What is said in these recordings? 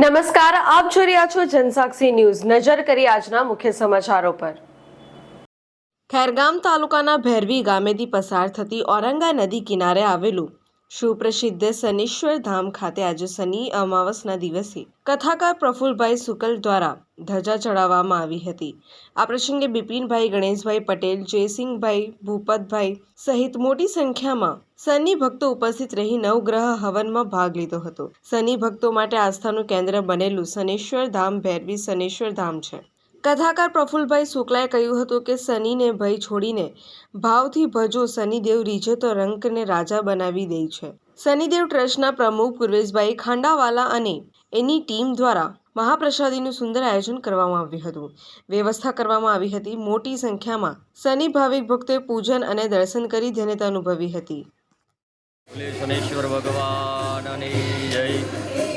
નમસ્કાર, આપ જોઈ રહ્યા છો જનસાક્ષી ન્યૂઝ. નજર કરી આજના મુખ્ય સમાચારો પર. ખેરગામ તાલુકાના ભૈરવી ગામેથી પસાર થતી ઔરંગા નદી કિનારે આવેલું સુપ્રસિદ્ધ શનીશ્વર ધામ ખાતે આજે શનિ અમાવસના દિવસે કથાકાર પ્રફુલભાઈ શુકલ દ્વારા ધજા ચડાવવામાં આવી હતી. આ પ્રસંગે બિપિનભાઈ, ગણેશભાઈ પટેલ, જયસિંહભાઈ, ભૂપતભાઈ સહિત મોટી સંખ્યામાં શનિ ભક્તો ઉપસ્થિત રહી નવગ્રહ હવનમાં ભાગ લીધો હતો. શનિ ભક્તો માટે આસ્થાનું કેન્દ્ર બનેલું શનેશ્વર ધામ ભૈરવી શનેશ્વર ધામ છે. કથાકાર પ્રફુલભાઈ શુક્લાએ કહ્યું હતું કે શનિને ભય છોડીને ભાવથી ભજો શનિદેવ રીઝે તો રંકને રાજા બનાવી દે છે. શનિદેવ ટ્રસ્ટના પ્રમુખ પૂર્વેશભાઈ ખાંડાવાલા અને એની ટીમ દ્વારા મહાપ્રસાદીનું સુંદર આયોજન કરવામાં આવ્યું હતું. વ્યવસ્થા કરવામાં આવી હતી. મોટી સંખ્યામાં શનિ ભાવિક ભક્તોએ પૂજન અને દર્શન કરી ધન્યતા અનુભવી હતી. શનેશ્વર ભગવાન જય.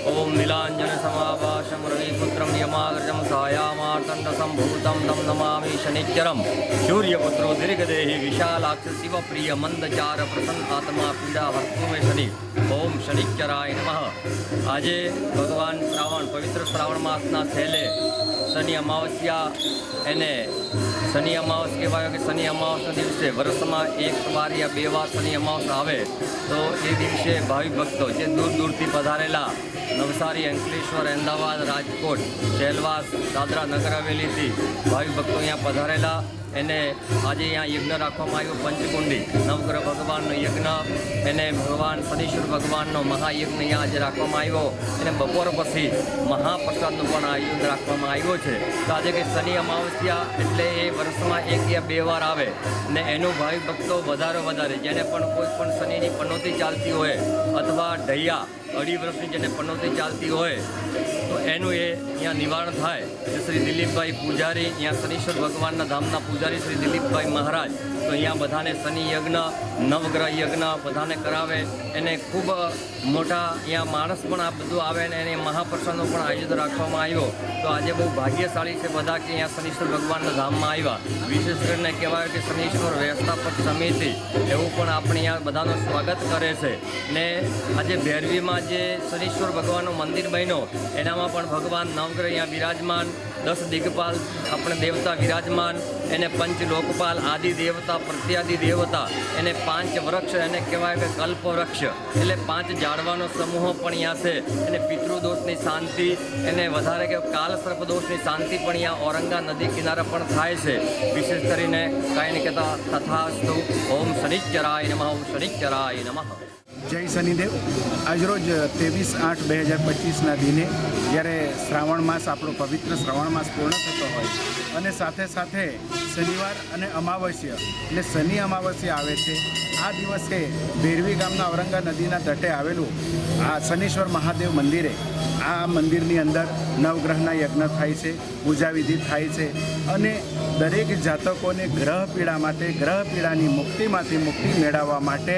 ઓમ નીલાંજન સમાભાષમ યમાગ્રજમ સાયામાર્તંડ સંભૂતમ તમ નમામિ શનિશ્ચરમ સૂર્યપુત્રો દીર્ઘદેહી વિશાલાક્ષ શિવપ્રિય મંદચાર પ્રસન્ન આત્મા પીડા હર્તુ મે શનિ ઓમ શનિશ્ચરાય નમઃ આજે ભગવાન શ્રાવણ પવિત્ર શ્રાવણ માસના છેલ્લે શનિ અમાવસ્યા એને શનિ અમાવસ કહેવાય કે શનિ અમાવસના દિવસે વર્ષમાં એક વાર યા બે વાર શનિ અમાવસ આવે તો એ દિવસે ભાવિ ભક્તો જે દૂર દૂરથી પધારેલા નવસારી, અંકલેશ્વર, અમદાવાદ રાજકોટ જેલવાસ દાદરા નગર હવેલીથી ભાવિ ભક્તો અહીંયા પધારેલા. એને આજે અહીંયા યજ્ઞ રાખવામાં આવ્યો, પંચકુંડી. નવગ્રહ ભગવાનનો યજ્ઞ એને ભગવાન શનીશ્વર ભગવાનનો મહાયજ્ઞ અહીંયા આજે રાખવામાં આવ્યો. અને બપોર પછી મહાપ્રસાદનું પણ આયોજન રાખવામાં આવ્યો છે. તો આજે કે શનિ અમાવસ્યા એટલે એ વર્ષમાં એક યા બે વાર આવે. ને એનું ભાવિ ભક્તો વધારે વધારે, જેને પણ કોઈ પણ શનિની પનોતી ચાલતી હોય, અથવા ઢૈયા અઢી વર્ષની જેને પનોતી ચાલતી હોય, તો એનું એ અહીંયા નિવારણ થાય. શ્રી દિલીપભાઈ પૂજારી, અહીંયા શનીશ્વર ભગવાનના ધામના પૂજારી શ્રી દિલીપભાઈ મહારાજ તો અહીંયા બધાને શનિ યજ્ઞ, નવગ્રહ યજ્ઞ બધાને કરાવે. એને ખૂબ મોટા અહીંયા માણસ પણ આ બધું આવે ને એને મહાપ્રસંગનો પણ આયોજન રાખવામાં આવ્યો. તો આજે બહુ ભાગ્યશાળી છે બધા કે અહીંયા શનિશ્વર ભગવાનના ધામમાં આવ્યા. વિશેષ કરીને કહેવાય કે શનિશ્વર વ્યવસ્થાપક સમિતિ, એવું પણ આપણે અહીંયા બધાનું સ્વાગત કરે છે. ને આજે ભેરવીમાં જે શનિશ્વર ભગવાનનું મંદિર બન્યો, એનામાં પણ ભગવાન નવગ્રહ અહીંયા બિરાજમાન, દસ દિગ્પાલ આપણે દેવતા વિરાજમાન એને પંચ લોકપાલ, આદિ દેવતા પ્રત્યાદિ દેવતા. એને પાંચ વૃક્ષ એને કહેવાય કે કલ્પ વૃક્ષ એટલે પાંચ ઝાડવાનો સમૂહ પણ અહીંયા છે. એને પિતૃદોષની શાંતિ, એને વધારે કે કાલ સર્પદોષની શાંતિ પણ અહીંયા ઔરંગા નદી કિનારે પણ થાય છે. વિશેષ કરીને કાંઈ નહીં કહેતા તથાસ્તુ. ઓમ શનિચરાય નમઃ, ઓમ શનિચરાય નમઃ. જય શનિદેવ. આજરોજ ત્રેવીસ આઠ બે હજાર પચીસના દિને જ્યારે શ્રાવણ માસ, આપણો પવિત્ર શ્રાવણ માસ પૂર્ણ થતો હોય. અને સાથે સાથે શનિવાર અને અમાવસ્ય એટલે શનિ અમાવસ્ય આવે છે. આ દિવસે ભેરવી ગામના ઔરંગા નદીના તટે આવેલું આ શનીશ્વર મહાદેવ મંદિરે આ મંદિરની અંદર નવગ્રહના યજ્ઞ થાય છે પૂજા વિધિ થાય છે અને દરેક જાતકોને ગ્રહ પીડા માટે ગ્રહ પીડાની મુક્તિમાંથી મુક્તિ મેળવવા માટે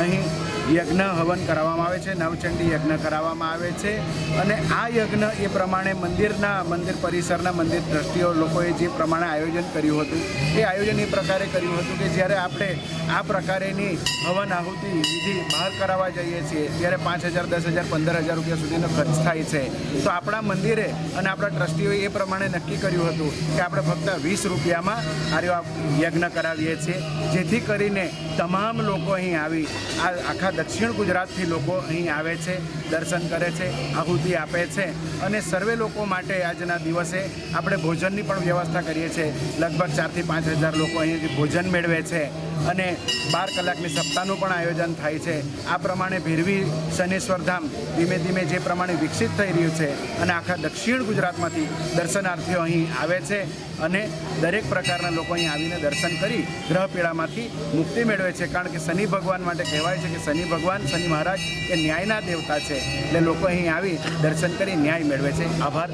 અહીં યજ્ઞ હવન કરાવવામાં આવે છે, નવચંડી યજ્ઞ કરાવવામાં આવે છે અને આ યજ્ઞ એ પ્રમાણે મંદિરના, મંદિર પરિસરના, મંદિર ટ્રસ્ટીઓ લોકોએ જે પ્રમાણે આયોજન કર્યું હતું, એ આયોજન એ પ્રકારે કર્યું હતું કે જ્યારે આપણે આ પ્રકારેની હવન આહુતિ, વિધિ બહાર કરાવવા જઈએ છીએ, ત્યારે પાંચ હજાર, દસ હજાર, પંદર હજાર રૂપિયા સુધીનો ખર્ચ થાય છે. તો આપણા મંદિરે અને આપણા ટ્રસ્ટીઓએ એ પ્રમાણે નક્કી કર્યું હતું કે આપણે ફક્ત વીસ રૂપિયામાં આર્યો યજ્ઞ કરાવીએ છીએ. જેથી કરીને તમામ લોકો અહીં આવી આ આખા દક્ષિણ ગુજરાતથી લોકો અહીં આવે છે, દર્શન કરે છે, આહુતિ આપે છે અને સર્વે લોકો માટે આજના દિવસે આપણે ભોજનની પણ વ્યવસ્થા કરીએ છીએ. લગભગ ચારથી પાંચ હજાર લોકો અહીંથી ભોજન મેળવે છે. અને બાર કલાકની સપ્તાહનું પણ આયોજન થાય છે. આ પ્રમાણે ભીરવી શનેશ્વર ધામ ધીમે ધીમે જે પ્રમાણે વિકસિત થઈ રહ્યું છે અને આખા દક્ષિણ ગુજરાતમાંથી દર્શનાર્થીઓ અહીં આવે છે અને દરેક પ્રકારના લોકો અહીં આવીને દર્શન કરી ગ્રહ પીડામાંથી મુક્તિ મેળવે છે. કારણ કે શનિ ભગવાન માટે કહેવાય છે કે શનિ ભગવાન, શનિ મહારાજ એ ન્યાયના દેવતા છે. એટલે લોકો અહીં આવી દર્શન કરી ન્યાય મેળવે છે. આભાર.